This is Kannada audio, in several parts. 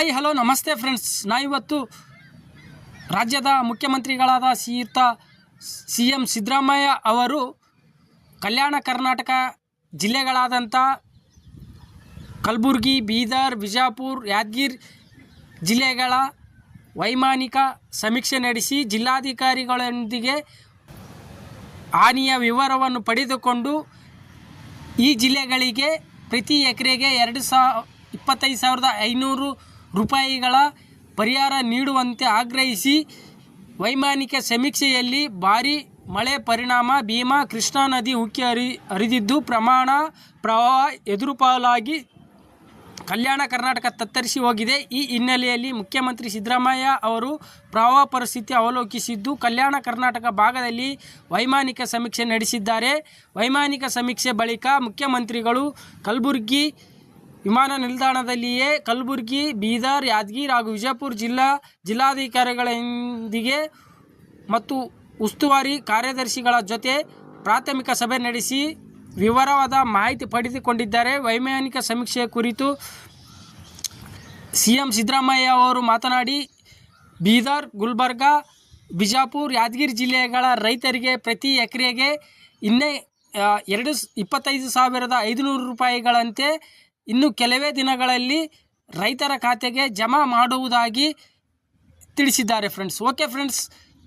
ಹಾಯ್ ಹಲೋ ನಮಸ್ತೆ ಫ್ರೆಂಡ್ಸ್ ನಾವಿವತ್ತು ರಾಜ್ಯದ ಮುಖ್ಯಮಂತ್ರಿಗಳಾದ ಶ್ರೀಯುತ ಸಿ ಎಂ ಸಿದ್ದರಾಮಯ್ಯ ಅವರು ಕಲ್ಯಾಣ ಕರ್ನಾಟಕ ಜಿಲ್ಲೆಗಳಾದಂಥ ಕಲಬುರ್ಗಿ, ಬೀದರ್, ಬಿಜಾಪುರ, ಯಾದಗಿರಿ ಜಿಲ್ಲೆಗಳ ವೈಮಾನಿಕ ಸಮೀಕ್ಷೆ ನಡೆಸಿ ಜಿಲ್ಲಾಧಿಕಾರಿಗಳೊಂದಿಗೆ ಹಾನಿಯ ವಿವರವನ್ನು ಪಡೆದುಕೊಂಡು ಈ ಜಿಲ್ಲೆಗಳಿಗೆ ಪ್ರತಿ ಎಕರೆಗೆ ಎರಡು ಸಾವಿರ ಇಪ್ಪತ್ತೈದು ಸಾವಿರದ ಐನೂರು ರೂಪಾಯಿಗಳ ಪರಿಹಾರ ನೀಡುವಂತೆ ಆಗ್ರಹಿಸಿ ವೈಮಾನಿಕ ಸಮೀಕ್ಷೆಯಲ್ಲಿ ಭಾರೀ ಮಳೆ ಪರಿಣಾಮ, ಭೀಮಾ, ಕೃಷ್ಣಾ ನದಿ ಉಕ್ಕಿ ಹರಿ, ಹರಿದಿದ್ದು ಪ್ರಮಾಣ ಪ್ರವಾಹ ಎದುರುಪಾಲಾಗಿ ಕಲ್ಯಾಣ ಕರ್ನಾಟಕ ತತ್ತರಿಸಿ ಹೋಗಿದೆ. ಈ ಹಿನ್ನೆಲೆಯಲ್ಲಿ ಮುಖ್ಯಮಂತ್ರಿ ಸಿದ್ದರಾಮಯ್ಯ ಅವರು ಪ್ರವಾಹ ಪರಿಸ್ಥಿತಿ ಅವಲೋಕಿಸಿದ್ದು ಕಲ್ಯಾಣ ಕರ್ನಾಟಕ ಭಾಗದಲ್ಲಿ ವೈಮಾನಿಕ ಸಮೀಕ್ಷೆ ನಡೆಸಿದ್ದಾರೆ. ವೈಮಾನಿಕ ಸಮೀಕ್ಷೆ ಬಳಿಕ ಮುಖ್ಯಮಂತ್ರಿಗಳು ಕಲಬುರಗಿ ವಿಮಾನ ನಿಲ್ದಾಣದಲ್ಲಿಯೇ ಕಲಬುರಗಿ, ಬೀದರ್, ಯಾದಗಿರಿ ಹಾಗೂ ವಿಜಯಪುರ ಜಿಲ್ಲಾ ಜಿಲ್ಲಾಧಿಕಾರಿಗಳೊಂದಿಗೆ ಮತ್ತು ಉಸ್ತುವಾರಿ ಕಾರ್ಯದರ್ಶಿಗಳ ಜೊತೆ ಪ್ರಾಥಮಿಕ ಸಭೆ ನಡೆಸಿ ವಿವರವಾದ ಮಾಹಿತಿ ಪಡೆದುಕೊಂಡಿದ್ದಾರೆ. ವೈಮಾನಿಕ ಸಮೀಕ್ಷೆ ಕುರಿತು ಸಿ ಎಂ ಸಿದ್ದರಾಮಯ್ಯ ಅವರು ಮಾತನಾಡಿ, ಬೀದರ್, ಗುಲ್ಬರ್ಗ, ಬಿಜಾಪುರ್, ಯಾದಗಿರಿ ಜಿಲ್ಲೆಗಳ ರೈತರಿಗೆ ಪ್ರತಿ ಎಕರೆಗೆ ಇನ್ನೇ ಎರಡು ಇಪ್ಪತ್ತೈದು ಸಾವಿರದ ಐದುನೂರು ರೂಪಾಯಿಗಳಂತೆ ಇನ್ನು ಕೆಲವೇ ದಿನಗಳಲ್ಲಿ ರೈತರ ಖಾತೆಗೆ ಜಮಾ ಮಾಡುವುದಾಗಿ ತಿಳಿಸಿದ್ದಾರೆ ಫ್ರೆಂಡ್ಸ್ ಓಕೆ ಫ್ರೆಂಡ್ಸ್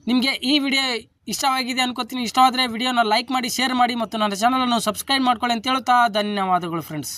ನಿಮಗೆ ಈ ವಿಡಿಯೋ ಇಷ್ಟವಾಗಿದೆ ಅನ್ಕೋತೀನಿ. ಇಷ್ಟವಾದರೆ ವಿಡಿಯೋನ ಲೈಕ್ ಮಾಡಿ ಶೇರ್ ಮಾಡಿ ಮತ್ತು ನನ್ನ ಚಾನಲನ್ನು ಸಬ್ಸ್ಕ್ರೈಬ್ ಮಾಡ್ಕೊಳ್ಳಿ ಅಂತ ಹೇಳ್ತಾ ಧನ್ಯವಾದಗಳು ಫ್ರೆಂಡ್ಸ್